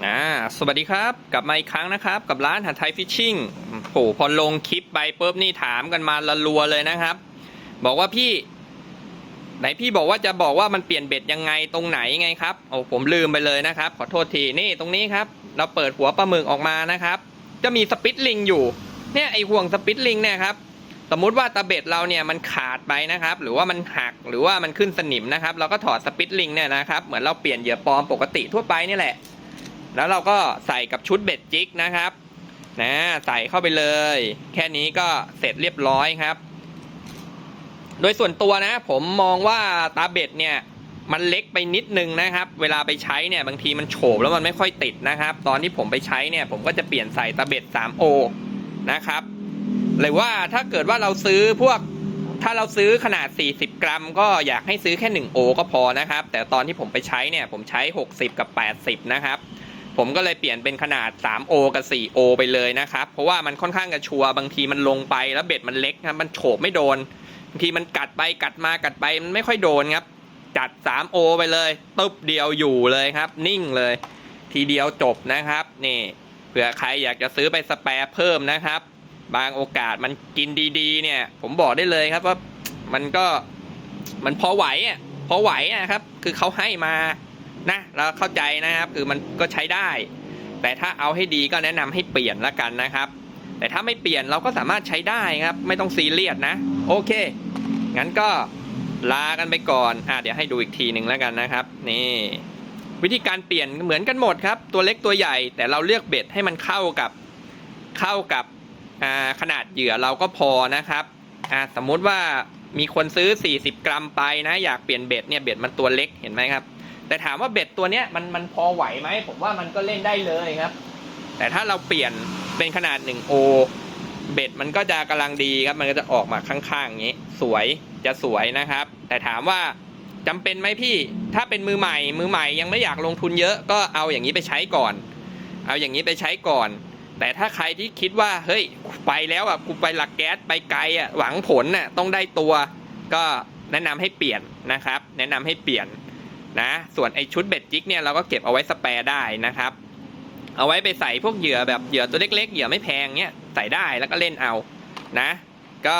อ่าสวัสดีครับ กลับมาอีกครั้งนะครับ กับร้านหัดไทยฟิชชิ่งโอ้โหพอลงคลิปไปปุ๊บนี่ถามกันมาละรัวเลยนะครับ บอกว่าพี่ ไหนพี่บอกว่าจะบอกว่ามันเปลี่ยนเบ็ดยังไงตรงไหนไงครับโอ้ผมลืมไปเลยนะครับ ขอโทษทีนี่ตรงนี้ครับ เราเปิดหัวปลาหมึกออกมานะครับ จะมีสปิตลิงอยู่เนี่ยไอห่วงสปิตลิงเนี่ยครับสมมุติว่าตะเบ็ดเราเนี่ยมันขาดไปนะครับ หรือว่ามันหักหรือว่ามันขึ้นสนิมนะครับ เราก็ถอดสปิตลิงเนี่ยนะครับ เหมือนเราเปลี่ยนเหยื่อปลอมปกติทั่วไปนี่แหละ แล้วเราก็ใส่กับชุดเบ็ดจิกนะครับ นะใส่เข้าไปเลย แค่นี้ก็เสร็จเรียบร้อยครับ โดยส่วนตัวนะ ผมมองว่าตาเบ็ดเนี่ย มันเล็กไปนิดนึงนะครับ เวลาไปใช้เนี่ยบางทีมันโฉบแล้วมันไม่ค่อยติดนะครับ ตอนที่ผมไปใช้เนี่ย ผมก็จะเปลี่ยนใส่ตาเบ็ด 3O นะครับหรือว่าถ้าเกิดว่าเราซื้อพวกถ้าเราซื้อขนาด 40 กรัม ก็อยากให้ซื้อแค่ 1 โอ ก็พอนะครับ แต่ตอนที่ผมไปใช้เนี่ย ผมใช้ 60 กับ 80 นะครับ ผมก็เลยเปลี่ยนเป็นขนาด 3O กับ 4O ไปเลยนะครับ เพราะว่ามันค่อนข้างจะชัวร์บางทีมันลงไปแล้วเบ็ดมันเล็กครับมันโฉบไม่โดนบางทีมันกัดไปกัดมากัดไปมันไม่ค่อยโดนครับ จัด 3O ไปเลยตึบเดียวอยู่เลยครับ นิ่งเลย ทีเดียวจบนะครับนี่เผื่อใครอยากจะซื้อไปสแปร์เพิ่มนะครับ บางโอกาสมันกินดีๆ เนี่ย ผมบอกได้เลยครับว่ามันก็มันพอไหวอะพอไหวอะครับ คือเขาให้มา นะเราเข้าใจนะครับคือมันก็ใช้ได้ แต่ถ้าเอาให้ดีก็แนะนำให้เปลี่ยนละกันนะครับ แต่ถ้าไม่เปลี่ยนเราก็สามารถใช้ได้ครับ ไม่ต้องซีเรียสนะ โอเค งั้นก็ลากันไปก่อนอะเดี๋ยวให้ดูอีกทีหนึ่งแล้วกันนะครับ นี่ วิธีการเปลี่ยนเหมือนกันหมดครับ ตัวเล็กตัวใหญ่ แต่เราเลือกเบ็ดให้มันเข้ากับเข้ากับขนาดเหยื่อเราก็พอนะครับอ่าสมมุติว่ามีคนซื้อ 40 กรัมไปนะ อยากเปลี่ยนเบ็ดเนี่ยเบ็ดมันตัวเล็กเห็นไหมครับ แต่ถามว่าเบ็ดตัวเนี้ยมันมันพอไหวไหมผมว่ามันก็เล่นได้เลยครับ แต่ถ้าเราเปลี่ยนเป็นขนาด 1O เบ็ดมันก็จะกำลังดีครับ มันก็จะออกมาข้างๆอย่างนี้ สวยจะสวยนะครับ แต่ถามว่าจำเป็นไหมพี่ ถ้าเป็นมือใหม่ มือใหม่ยังไม่อยากลงทุนเยอะก็เอาอย่างนี้ไปใช้ก่อน เอาอย่างนี้ไปใช้ก่อน แต่ถ้าใครที่คิดว่า เฮ้ย ไปแล้วอะกูไปหลักแก๊สไปไกลอะหวังผลน่ะต้องได้ตัว ก็แนะนำให้เปลี่ยนนะครับ แนะนำให้เปลี่ยน นะส่วนไอชุดเบ็ดจิกเนี่ยเราก็เก็บเอาไว้สแปร์ได้นะครับ เอาไว้ไปใส่พวกเหยื่อแบบเหยื่อตัวเล็กๆเหยื่อไม่แพงเนี้ยใส่ได้แล้วก็เล่นเอานะ ก็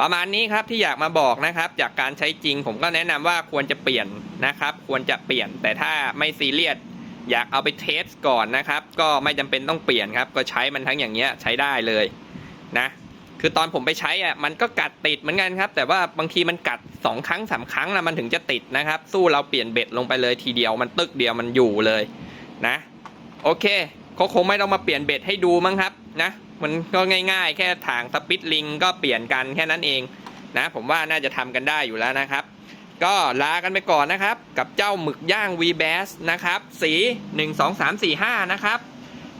ประมาณนี้ครับที่อยากมาบอกนะครับ จากการใช้จริงผมก็แนะนำว่าควรจะเปลี่ยนนะครับ ควรจะเปลี่ยนแต่ถ้าไม่ซีเรียสอยากเอาไปเทสก่อนนะครับ ก็ไม่จำเป็นต้องเปลี่ยนครับ ก็ใช้มันทั้งอย่างเงี้ยใช้ได้เลยนะ คือตอนผมไปใช้อะมันก็กัดติดเหมือนกันครับ แต่ว่าบางทีมันกัดสองครั้งสามครั้งนะมันถึงจะติดนะครับ สู้เราเปลี่ยนเบ็ดลงไปเลยทีเดียวมันตึกเดียวมันอยู่เลยนะ โอเคเขาคงไม่ต้องมาเปลี่ยนเบ็ดให้ดูมั้งครับนะมันก็ง่าย ๆ แค่ถางสปิตลิงก็เปลี่ยนกันแค่นั้นเองนะ ผมว่าน่าจะทำกันได้อยู่แล้วนะครับ ก็ลากันไปก่อนนะครับ กับเจ้าหมึกย่าง v b a s นะครับ สี 1 2 3 4 5 นะครับ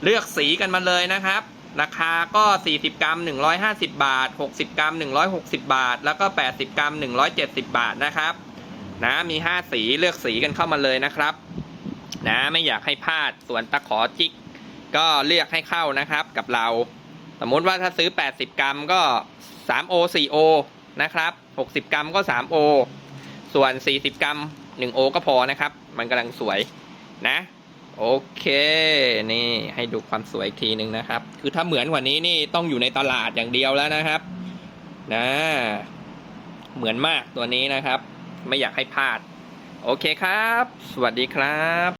เลือกสีกันมาเลยนะครับ ราคาก็ 40 กรัม 150 บาท 60 กรัม 160 บาท แล้วก็ 80 กรัม 170 บาทนะครับนะมี 5 สีเลือกสีกันเข้ามาเลยนะครับนะไม่อยากให้พลาดส่วนตะขอจิก ก็เลือกให้เข้านะครับกับเรา สมมติว่าถ้าซื้อ 80 กรัมก็ 3O 4O นะครับ 60 กรัมก็ 3O ส่วน 40 กรัม 1O ก็พอนะครับ มันกำลังสวยนะ โอเคนี่ให้ดูความสวยอีกทีหนึ่งนะครับ คือถ้าเหมือนกว่านี้นี่ต้องอยู่ในตลาดอย่างเดียวแล้วนะครับนะเหมือนมากตัวนี้นะครับ ไม่อยากให้พลาด โอเคครับ สวัสดีครับ